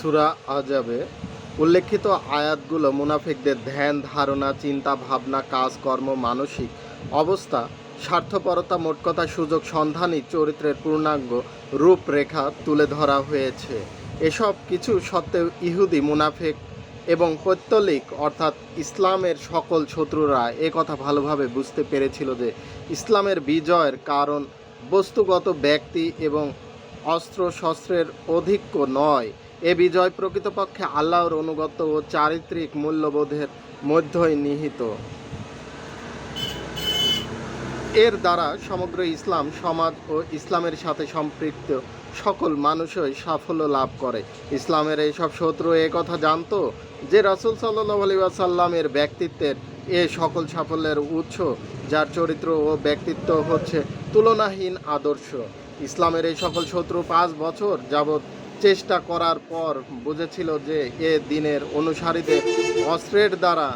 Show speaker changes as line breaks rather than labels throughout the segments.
সুরা আজাবে উল্লেখিত আয়াতগুলো মুনাফিকদের ধ্যান, ধারণা, চিন্তা, ভাবনা কাজকর্ম মানসিক অবস্থা, স্বার্থপরতা, মোট কথা, সুযোগ, সন্ধানী, চরিত্রের পূর্ণাঙ্গ রূপরেখা তুলে ধরা হয়েছে। এসব কিছু সত্ত্বেও ইহুদি মুনাফেক এবং পৈত্তলিক অর্থাৎ ইসলামের সকল শত্রুরা এ কথা ভালোভাবে বুঝতে পেরেছিল যে ইসলামের বিজয়ের কারণ বস্তুগত ব্যক্তি এবং অস্ত্র শস্ত্রের অধিক্য নয়। এ বিজয় প্রকৃতপক্ষে আল্লাহর অনুগত ও চারিত্রিক মূল্যবোধের মধ্যই নিহিত। এর দ্বারা সমগ্র ইসলাম সমাজ ও ইসলামের সাথে সম্পৃক্ত সকল মানুষই সাফল্য লাভ করে। ইসলামের এইসব শত্রু কথা জানতো যে রাসুল সাল্লাহ আলী আসাল্লামের ব্যক্তিত্বের এ সকল সাফল্যের উৎস, যার চরিত্র ও ব্যক্তিত্ব হচ্ছে তুলনাহীন আদর্শ। ইসলামের এই সকল শত্রু পাঁচ বছর যাবৎ চেষ্টা করার পর বুঝেছিল যে এ দিনের অনুসারীদের অস্ত্রের দ্বারা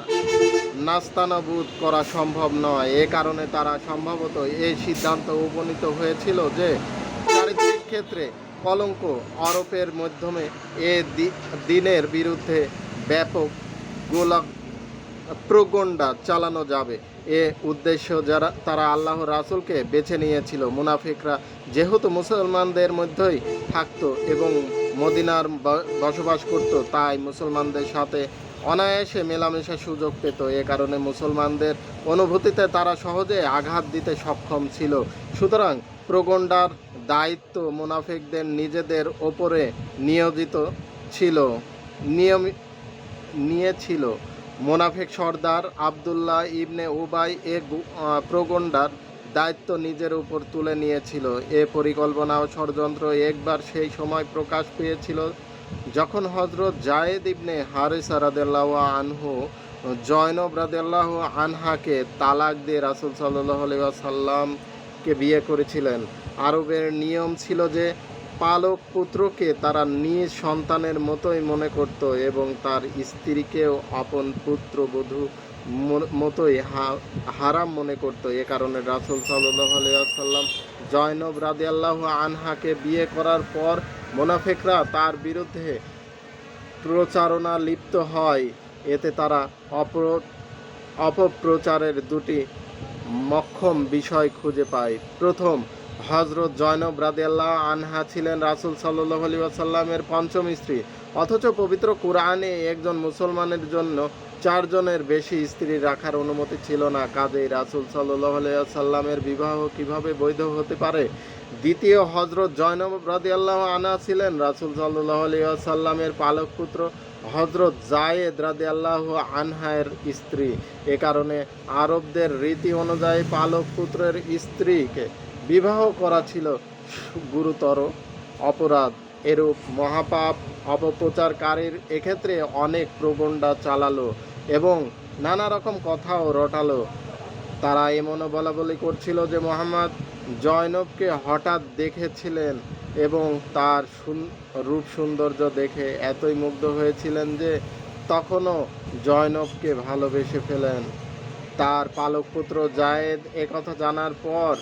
নাস্তানাবুদ করা সম্ভব নয়। এ কারণে তারা সম্ভবত এই সিদ্ধান্ত উপনীত হয়েছিল যে চারিত্রিক ক্ষেত্রে কলঙ্ক আরোপের মাধ্যমে এ দিনের বিরুদ্ধে ব্যাপক গোলা প্রগণ্ডা চালানো যাবে। এ উদ্দেশ্য যারা তারা আল্লাহ রাসুলকে বেছে নিয়েছিল। মুনাফিকরা যেহেতু মুসলমানদের মধ্যেই থাকতো এবং মদিনার বসবাস করত, তাই মুসলমানদের সাথে অনায়াসে মেলামেশার সুযোগ পেত। এ কারণে মুসলমানদের অনুভূতিতে তারা সহজে আঘাত দিতে সক্ষম ছিল। সুতরাং প্রগণ্ডার দায়িত্ব মুনাফিকদের নিজেদের ওপরে নিয়োজিত ছিল নিয়মি নিয়েছিল। মোনাফেক সর্দার আবদুল্লাহ ইবনে উবাই এ প্রগণ্ডার দায়িত্ব নিজের উপর তুলে নিয়েছিল। এ পরিকল্পনা ও ষড়যন্ত্র একবার সেই সময় প্রকাশ পেয়েছিল যখন হজরত জায়েদ ইবনে হারিসা রাদেল্লাহ আনহু, জয়নব রাদেল্লাহ আনহাকে তালাক দিয়ে রাসুল সাল্লাহ সাল্লামকে বিয়ে করেছিলেন। আরবের নিয়ম ছিল যে পালক পুত্রকে তারা নিজ সন্তানের মতোই মনে করত এবং তার স্ত্রীকেও আপন পুত্রবধূ মতোই হারাম মনে করত। এ কারণে রাসুল সাল্লাম জয়নব রাদিয়াল্লাহ আনহাকে বিয়ে করার পর মোনাফেকরা তার বিরুদ্ধে প্রচারণা লিপ্ত হয়। এতে তারা অপ্র, অপপ্রচারের দুটি মক্ষম বিষয় খুঁজে পায়। প্রথম হজরত জয়নব রাদিয়াল্লাহ আনহা ছিলেন রাসুল সাল্লাহ আলী আসাল্লামের পঞ্চম স্ত্রী। অথচ পবিত্র কোরআনে একজন মুসলমানের জন্য চারজনের বেশি স্ত্রী রাখার অনুমতি ছিল না। কাজেই রাসুল সাল্লাহ আলিয়াল্লামের বিবাহ কীভাবে বৈধ হতে পারে? দ্বিতীয় হজরত জয়নব রাদিয়াল্লাহ আনা ছিলেন রাসুল সাল্লাহ আলিয়াল্লামের পালক পুত্র হজরত জায়েদ রাদে আল্লাহ আনহায়ের স্ত্রী। এ কারণে আরবদের রীতি অনুযায়ী পালক পুত্রের স্ত্রীকে বিবাহ করা ছিল গুরুতর অপরাধ। এরূপ মহাপাপ অপপ্রচারকারীর এক্ষেত্রে অনেক প্রগণ্ডা চালালো এবং নানা রকম কথাও রটালো। তারা এমনও বলা বলি করছিল যে মোহাম্মদ জয়নবকে হঠাৎ দেখেছিলেন এবং তার রূপ সৌন্দর্য দেখে এতই মুগ্ধ হয়েছিলেন যে তখনও জয়নবকে ভালোবেসে ফেলেন। তার পালক পুত্র জায়েদ একথা জানার পর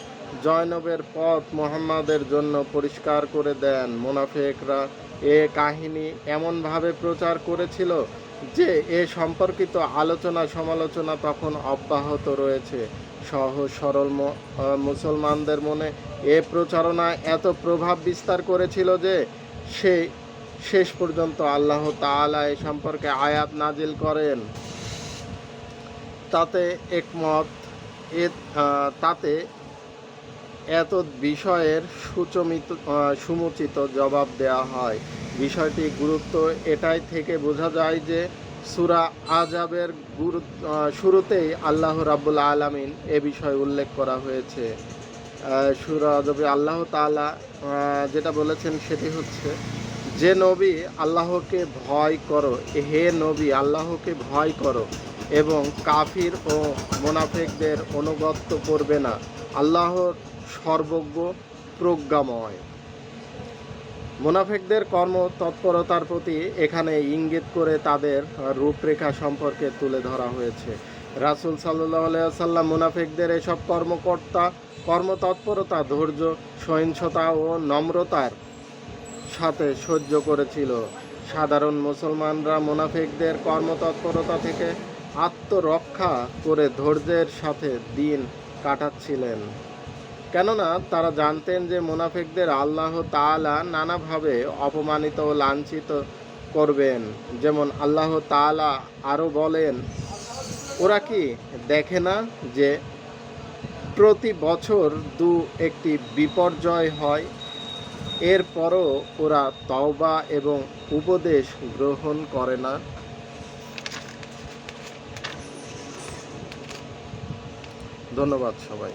জয়নবের পথ মোহাম্মদের জন্য পরিষ্কার করে দেন মুনাফেকরা। এ কাহিনী এমনভাবে প্রচার করেছিল যে এ সম্পর্কিত আলোচনা সমালোচনা তখন অব্যাহত রয়েছে। সহজ সরল মুসলমানদের মনে এ প্রচারণা এত প্রভাব বিস্তার করেছিল যে সে, শেষ পর্যন্ত আল্লাহ তাআলা এ সম্পর্কে আয়াত নাজিল করেন। তাতে একমত, এ তাতে এত বিষয়ের সুচমিত সুমুচিত জবাব দেওয়া হয়। বিষয়টি গুরুত্ব এটাই থেকে বোঝা যায় যে সুরা আজাবের গুরু শুরুতেই আল্লাহ রাব্বুল আলামিন এ বিষয়ে উল্লেখ করা হয়েছে। সুরা আজাবে আল্লাহ আহ, যেটা বলেছেন সেটি হচ্ছে যে নবী আল্লাহকে ভয় করো হে নবী আল্লাহকে ভয় করো এবং কাফির ও মোনাফেকদের অনুগত্য করবে না। আল্লাহর সর্বজ্ঞ প্রজ্ঞাময়। মোনাফেকদের কর্ম তৎপরতার প্রতি এখানে ইঙ্গিত করে তাদের রূপরেখা সম্পর্কে তুলে ধরা হয়েছে। রাসুল সাল্লাহ সাল্লাম মুনাফেকদের এসব কর্মকর্তা, কর্মতৎপরতা, ধৈর্য, সহিংসতা ও নম্রতার সাথে সহ্য করেছিল। সাধারণ মুসলমানরা মুনাফিকদের কর্মতৎপরতা থেকে আত্মরক্ষা করে ধৈর্যের সাথে দিন কাটাচ্ছিলেন। কেননা তারা জানতেন যে মুনাফিকদের আল্লাহ তাআলা নানাভাবে অপমানিত ও লাঞ্ছিত করবেন। যেমন আল্লাহ তাআলা আরও বলেন, ওরা কি দেখে না যে প্রতি বছর দু একটি বিপর্যয় হয়? এরপরও ওরা তওবা এবং উপদেশ গ্রহণ করে না? ধন্যবাদ সবাই।